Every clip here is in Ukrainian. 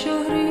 Що гріх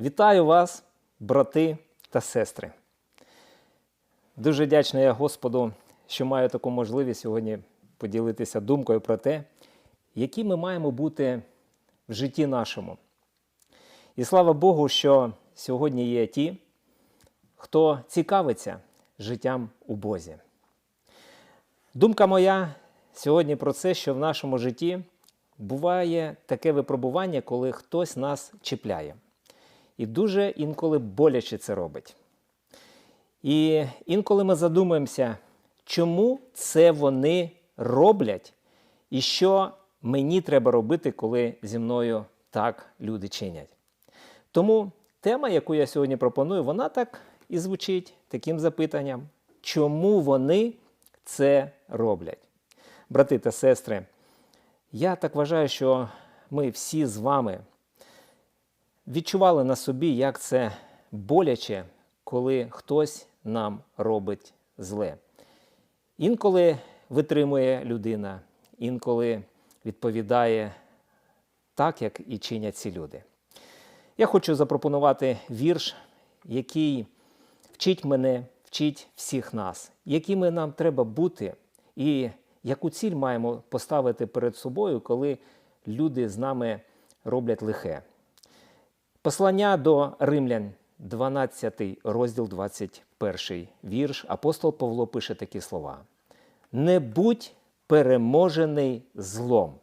Вітаю вас, брати та сестри. Дуже вдячний я Господу, що маю таку можливість сьогодні поділитися думкою про те, які ми маємо бути в житті нашому. І слава Богу, що сьогодні є ті, хто цікавиться життям у Бозі. Думка моя сьогодні про це, що в нашому житті буває таке випробування, коли хтось нас чіпляє. І дуже інколи боляче це робить. І інколи ми задумуємося, чому це вони роблять, і що мені треба робити, коли зі мною так люди чинять. Тому тема, яку я сьогодні пропоную, вона так і звучить таким запитанням, чому вони це роблять? Брати та сестри, я так вважаю, що ми всі з вами відчували на собі, як це боляче, коли хтось нам робить зле. Інколи витримує людина, інколи відповідає так, як і чинять ці люди. Я хочу запропонувати вірш, який вчить мене, вчить всіх нас, якими нам треба бути, і яку ціль маємо поставити перед собою, коли люди з нами роблять лихе. Послання до римлян, 12 розділ, 21 вірш. Апостол Павло пише такі слова: Не будь переможений злом,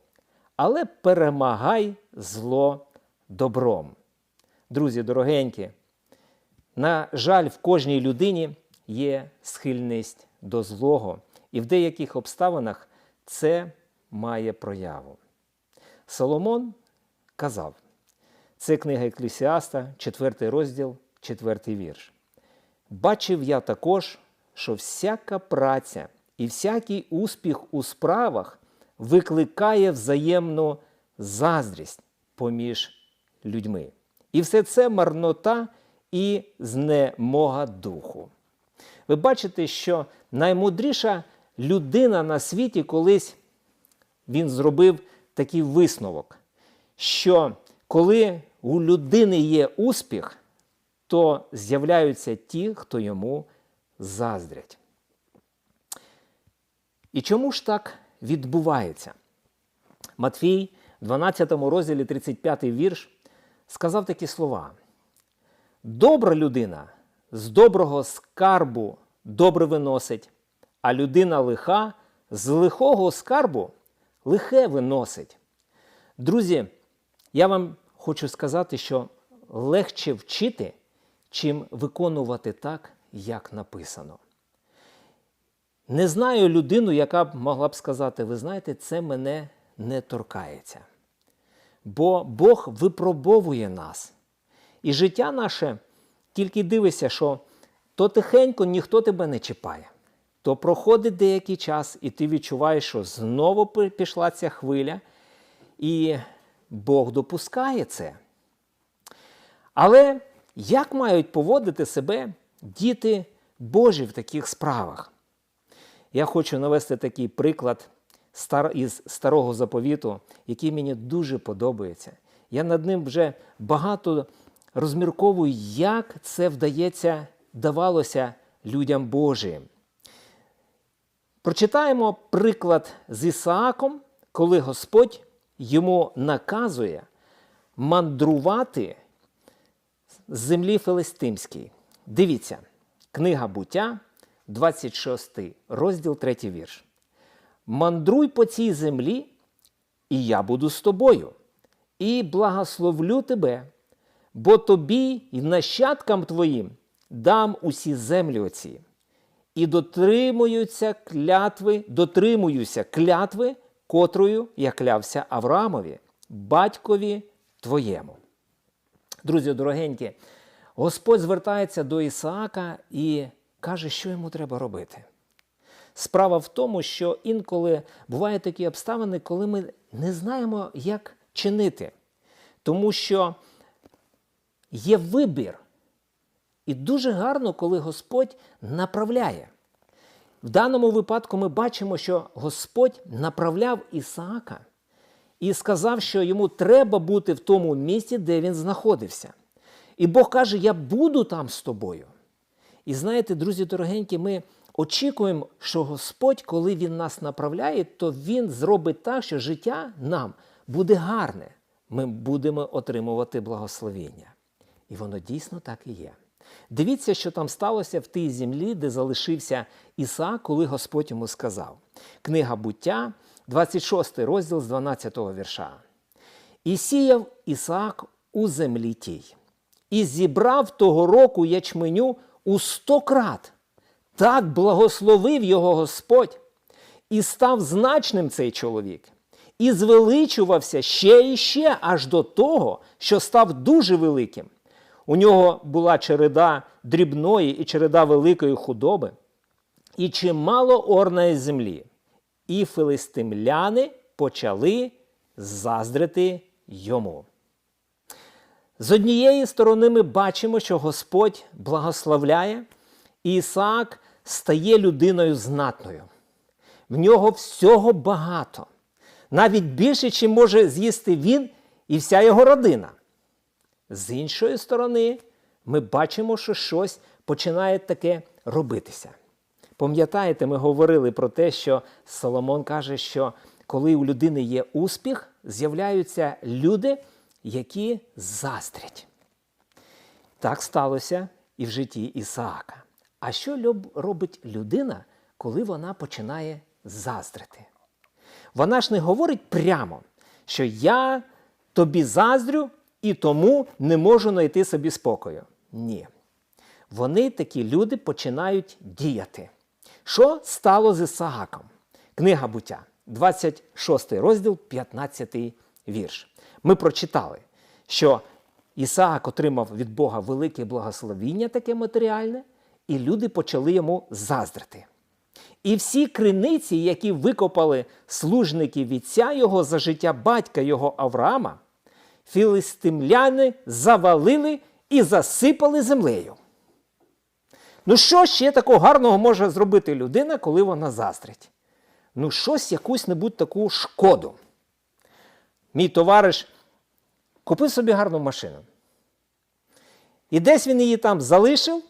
але перемагай зло добром. Друзі, дорогенькі, на жаль, в кожній людині є схильність до злого, і в деяких обставинах це має прояву. Соломон казав, це книга Еклесіаста, 4 розділ, 4 вірш. Бачив я також, що всяка праця і всякий успіх у справах викликає взаємну заздрість поміж людьми. І все це марнота і знемога духу. Ви бачите, що наймудріша людина на світі колись він зробив такий висновок, що коли у людини є успіх, то з'являються ті, хто йому заздрять. І чому ж так відбувається? Матфій, в 12 розділі 35 вірш, сказав такі слова: Добра людина з доброго скарбу добре виносить, а людина лиха з лихого скарбу лихе виносить. Друзі, я вам хочу сказати, що легше вчити, чим виконувати так, як написано. Не знаю людину, яка б могла б сказати, ви знаєте, це мене не торкається. Бо Бог випробовує нас. І життя наше тільки дивися, що то тихенько ніхто тебе не чіпає. То проходить деякий час, і ти відчуваєш, що знову пішла ця хвиля, і Бог допускає це. Але як мають поводити себе діти Божі в таких справах? Я хочу навести такий приклад із старого заповіту, який мені дуже подобається. Я над ним вже багато розмірковую, як це вдається, давалося людям Божим. Прочитаємо приклад з Ісааком, коли Господь йому наказує мандрувати з землі Филистимської. Дивіться, книга буття, 26 розділ 3 вірш. Мандруй по цій землі, і я буду з тобою, і благословлю тебе, бо тобі і нащадкам твоїм дам усі землі оці, і дотримуються клятви, дотримуюся клятви, котрою я клявся Авраамові, батькові твоєму. Друзі, дорогенькі, Господь звертається до Ісаака і каже, що йому треба робити. Справа в тому, що інколи бувають такі обставини, коли ми не знаємо, як чинити. Тому що є вибір. І дуже гарно, коли Господь направляє. В даному випадку ми бачимо, що Господь направляв Ісаака і сказав, що йому треба бути в тому місці, де він знаходився. І Бог каже: Я буду там з тобою. І знаєте, друзі дорогенькі, ми очікуємо, що Господь, коли Він нас направляє, то Він зробить так, що життя нам буде гарне. Ми будемо отримувати благословення. І воно дійсно так і є. Дивіться, що там сталося в тій землі, де залишився Ісаак, коли Господь йому сказав. Книга буття, 26 розділ з 12 вірша. І сіяв Ісаак у землі тій, і зібрав того року ячменю у сто крат. Так благословив його Господь, і став значним цей чоловік, і звеличувався ще і ще аж до того, що став дуже великим. У нього була череда дрібної і череда великої худоби, і чимало орної землі. І филистимляни почали заздрити йому. З однієї сторони ми бачимо, що Господь благословляє, і Ісаак стає людиною знатною. В нього всього багато, навіть більше, чим може з'їсти він і вся його родина. З іншої сторони, ми бачимо, що щось починає таке робитися. Пам'ятаєте, ми говорили про те, що Соломон каже, що коли у людини є успіх, з'являються люди, які заздрять. Так сталося і в житті Ісаака. А що робить людина, коли вона починає заздрити? Вона ж не говорить прямо, що я тобі заздрю і тому не можу знайти собі спокою. Ні. Вони, такі люди, починають діяти. Що стало з Ісааком? Книга буття, 26 розділ, 15 вірш. Ми прочитали, що Ісаак отримав від Бога велике благословіння, таке матеріальне, і люди почали йому заздрити. І всі криниці, які викопали служники вітця його за життя батька його Авраама, філистимляни завалили і засипали землею. Ну, що ще такого гарного може зробити людина, коли вона заздрить? Ну, щось якусь небудь таку шкоду. Мій товариш купив собі гарну машину. І десь він її там залишив,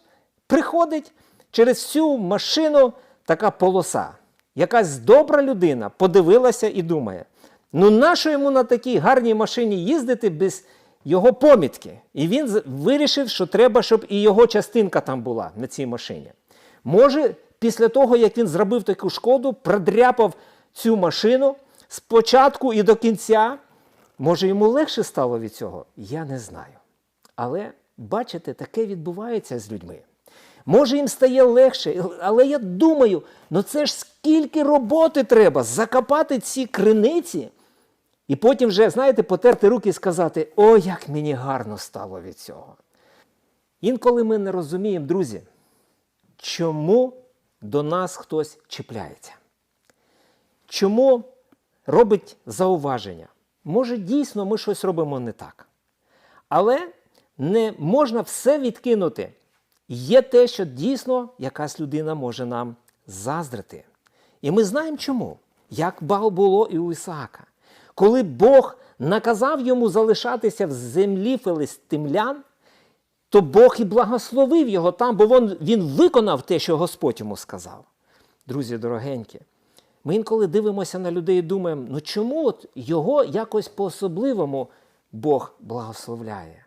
приходить через всю машину така полоса. Якась добра людина подивилася і думає: ну нащо йому на такій гарній машині їздити без його помітки? І він вирішив, що треба, щоб і його частинка там була на цій машині. Може, після того, як він зробив таку шкоду, продряпав цю машину спочатку і до кінця, може йому легше стало від цього? Я не знаю. Але бачите, таке відбувається з людьми. Може, їм стає легше, але я думаю, ну це ж скільки роботи треба закопати ці криниці, і потім вже, знаєте, потерти руки і сказати: о, як мені гарно стало від цього. Інколи ми не розуміємо, друзі, чому до нас хтось чіпляється. Чому робить зауваження? Може, дійсно ми щось робимо не так. Але не можна все відкинути. Є те, що дійсно якась людина може нам заздрити. І ми знаємо чому. Як ба- було і у Ісаака. Коли Бог наказав йому залишатися в землі филистимлян, то Бог і благословив його там, бо він, виконав те, що Господь йому сказав. Друзі дорогенькі, ми інколи дивимося на людей і думаємо, ну чому от його якось по-особливому Бог благословляє?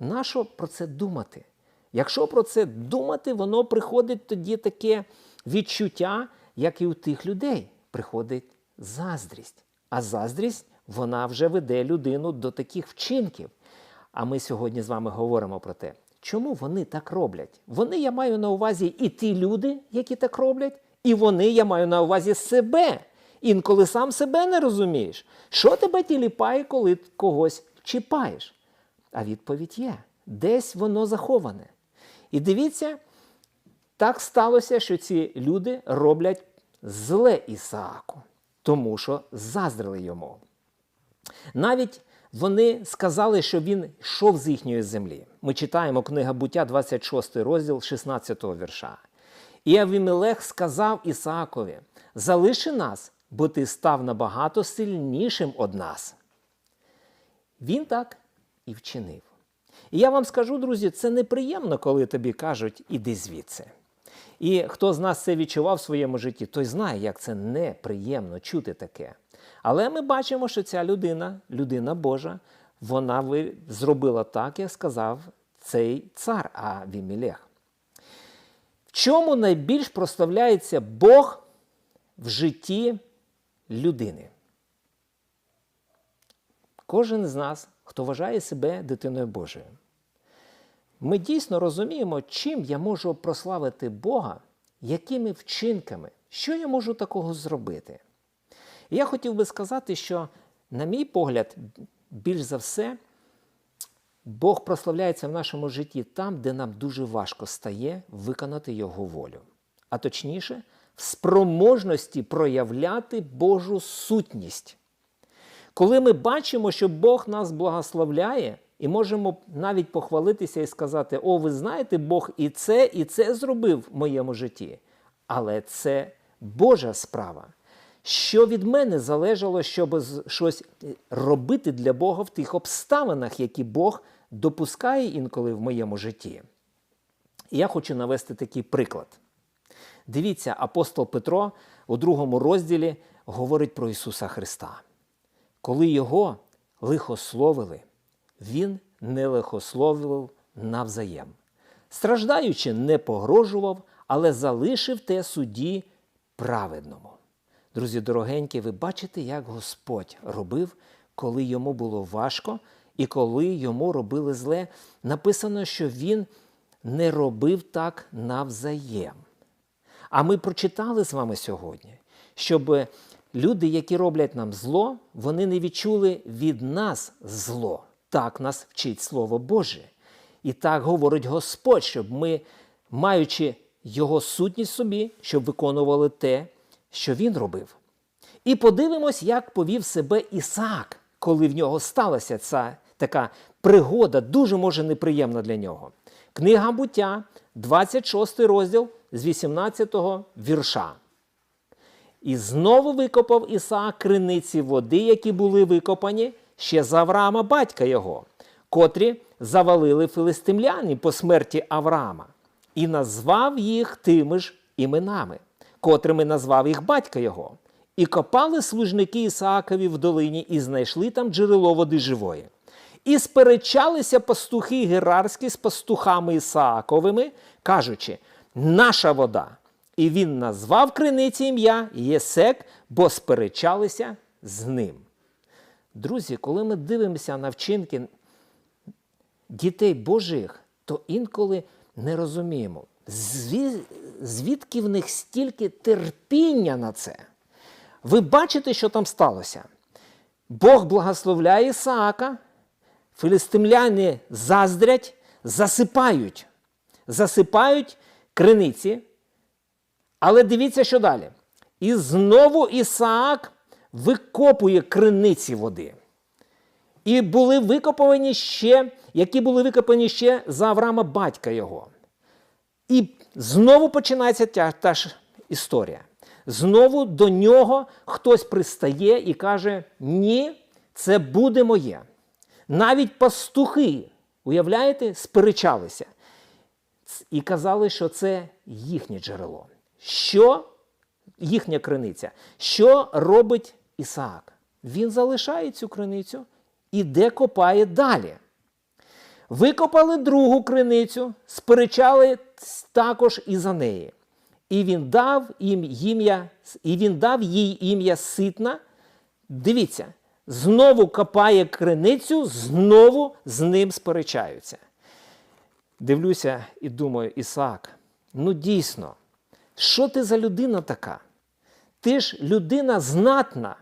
Нащо про це думати? Якщо про це думати, воно приходить тоді таке відчуття, як і у тих людей. Приходить заздрість. А заздрість вона вже веде людину до таких вчинків. А ми сьогодні з вами говоримо про те, чому вони так роблять. Вони я маю на увазі і ті люди, які так роблять, і вони я маю на увазі себе. Інколи сам себе не розумієш, що тебе тіліпає, коли когось чіпаєш. А відповідь є: десь воно заховане. І дивіться, так сталося, що ці люди роблять зле Ісааку, тому що заздрили йому. Навіть вони сказали, що він йшов з їхньої землі. Ми читаємо книга буття, 26 розділ 16 вірша. І Авімелех сказав Ісаакові: залиши нас, бо ти став набагато сильнішим од нас. Він так і вчинив. І я вам скажу, друзі, це неприємно, коли тобі кажуть, іди звідси. І хто з нас це відчував в своєму житті, той знає, як це неприємно чути таке. Але ми бачимо, що ця людина, людина Божа, вона зробила так, як сказав цей цар Авімелех. В чому найбільш прославляється Бог в житті людини? Кожен з нас, хто вважає себе дитиною Божою. Ми дійсно розуміємо, чим я можу прославити Бога, якими вчинками, що я можу такого зробити. І я хотів би сказати, що, на мій погляд, більш за все, Бог прославляється в нашому житті там, де нам дуже важко стає виконати Його волю. А точніше, в спроможності проявляти Божу сутність. Коли ми бачимо, що Бог нас благословляє, і можемо навіть похвалитися і сказати: О, ви знаєте, Бог і це, і це зробив в моєму житті. Але це Божа справа. Що від мене залежало, щоб щось робити для Бога в тих обставинах, які Бог допускає інколи в моєму житті. Я хочу навести такий приклад. Дивіться, апостол Петро у другому розділі говорить про Ісуса Христа. Коли його лихословили, він не лихословив навзаєм. Страждаючи, не погрожував, але залишив те судді праведному. Друзі дорогенькі, ви бачите, як Господь робив, коли йому було важко і коли йому робили зле. Написано, що він не робив так навзаєм. А ми прочитали з вами сьогодні, щоб люди, які роблять нам зло, вони не відчули від нас зло. Так нас вчить Слово Боже. І так говорить Господь, щоб ми, маючи Його сутність собі, щоб виконували те, що Він робив. І подивимось, як повів себе Ісаак, коли в нього сталася ця така пригода, дуже може неприємна для нього. Книга буття, 26 розділ з 18 вірша. І знову викопав Ісаак криниці води, які були викопані ще за Авраама, батька його, котрі завалили филистимляни по смерті Авраама, і назвав їх тими ж іменами, котрими назвав їх батька його. І копали служники Ісаакові в долині, і знайшли там джерело води живої. І сперечалися пастухи герарські з пастухами Ісааковими, кажучи: наша вода. І він назвав криниці ім'я Єсек, бо сперечалися з ним. Друзі, коли ми дивимося на вчинки дітей Божих, то інколи не розуміємо, звідки в них стільки терпіння на це. Ви бачите, що там сталося? Бог благословляє Ісаака, філістимляни заздрять, засипають, засипають криниці. Але дивіться, що далі. І знову Ісаак викопує криниці води. І були викопані ще, які були викопані ще за Авраама батька його. І знову починається та, та ж історія. Знову до нього хтось пристає і каже: Ні, це буде моє. Навіть пастухи, уявляєте, сперечалися і казали, що це їхнє джерело. Що їхня криниця? Що робить Ісаак? Він залишає цю криницю і де копає далі. Викопали другу криницю, сперечали також і за неї. І він дав їм ім'я, і він дав їй ім'я Ситна. Дивіться, знову копає криницю, знову з ним сперечаються. Дивлюся і думаю, Ісаак, ну дійсно, що ти за людина така? Ти ж людина знатна,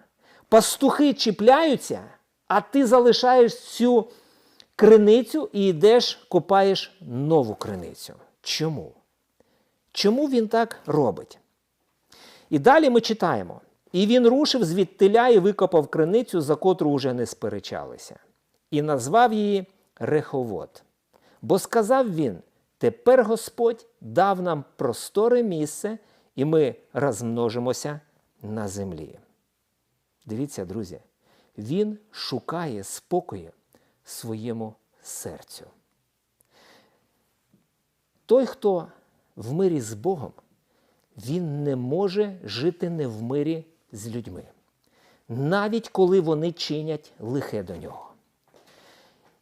пастухи чіпляються, а ти залишаєш цю криницю і йдеш, копаєш нову криницю. Чому? Чому він так робить? І далі ми читаємо. І він рушив звідтиля і викопав криницю, за котру уже не сперечалися, і назвав її Реховод. Бо сказав він: тепер Господь дав нам просторе місце, і ми розмножимося на землі. Дивіться, друзі, він шукає спокою своєму серцю. Той, хто в мирі з Богом, він не може жити не в мирі з людьми, навіть коли вони чинять лихе до нього.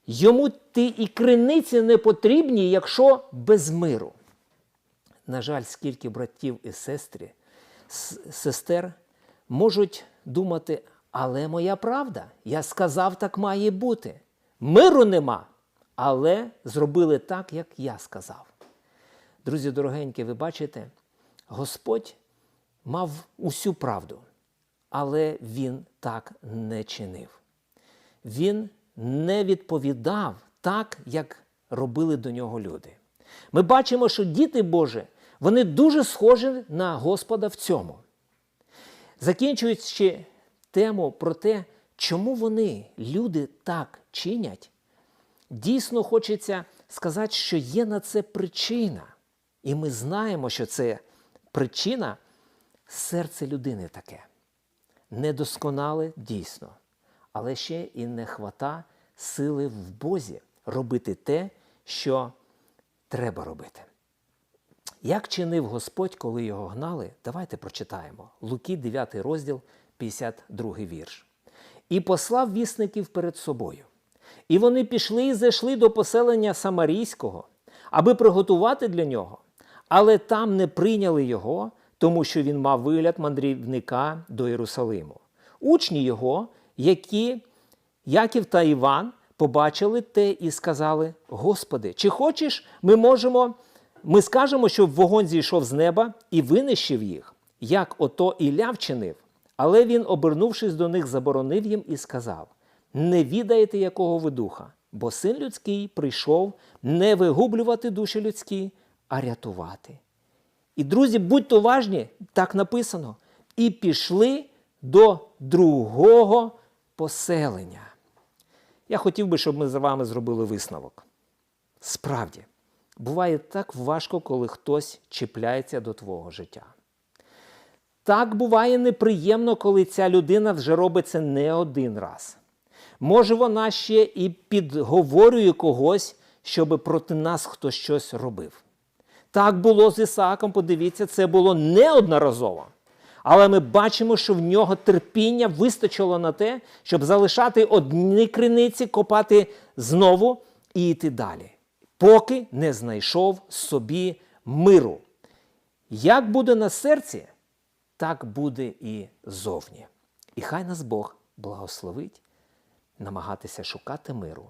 Йому ті і криниці не потрібні, якщо без миру. На жаль, скільки братів і сестри, сестер можуть думати, але моя правда, я сказав, так має бути. Миру нема, але зробили так, як я сказав. Друзі дорогенькі, ви бачите, Господь мав усю правду, але він так не чинив. Він не відповідав так, як робили до нього люди. Ми бачимо, що діти Божі, вони дуже схожі на Господа в цьому. Закінчуючи тему про те, чому вони, люди, так чинять, дійсно хочеться сказати, що є на це причина. І ми знаємо, що це причина серце людини таке. Недосконале дійсно, але ще і не хвата сили в Бозі робити те, що треба робити. Як чинив Господь, коли його гнали, давайте прочитаємо. Луки, 9 розділ, 52 вірш. І послав вісників перед собою. І вони пішли і зайшли до поселення Самарійського, аби приготувати для нього. Але там не прийняли його, тому що він мав вигляд мандрівника до Єрусалиму. Учні його, які Яків та Іван побачили те і сказали: Господи, чи хочеш, ми можемо, ми скажемо, щоб вогонь зійшов з неба і винищив їх, як ото Ілля вчинив. Але він, обернувшись до них, заборонив їм і сказав: Не відаєте, якого ви духа, бо син людський прийшов не вигублювати душі людські, а рятувати. І, друзі, будьте уважні, так написано. І пішли до другого поселення. Я хотів би, щоб ми з вами зробили висновок. Справді, буває так важко, коли хтось чіпляється до твого життя. Так буває неприємно, коли ця людина вже робить це не один раз. Може, вона ще і підговорює когось, щоб проти нас хтось щось робив. Так було з Ісааком, подивіться, це було неодноразово. Але ми бачимо, що в нього терпіння вистачило на те, щоб залишати одні криниці, копати знову і йти далі, поки не знайшов собі миру. Як буде на серці, так буде і зовні. І хай нас Бог благословить намагатися шукати миру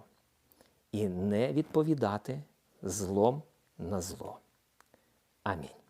і не відповідати злом на зло. Амінь.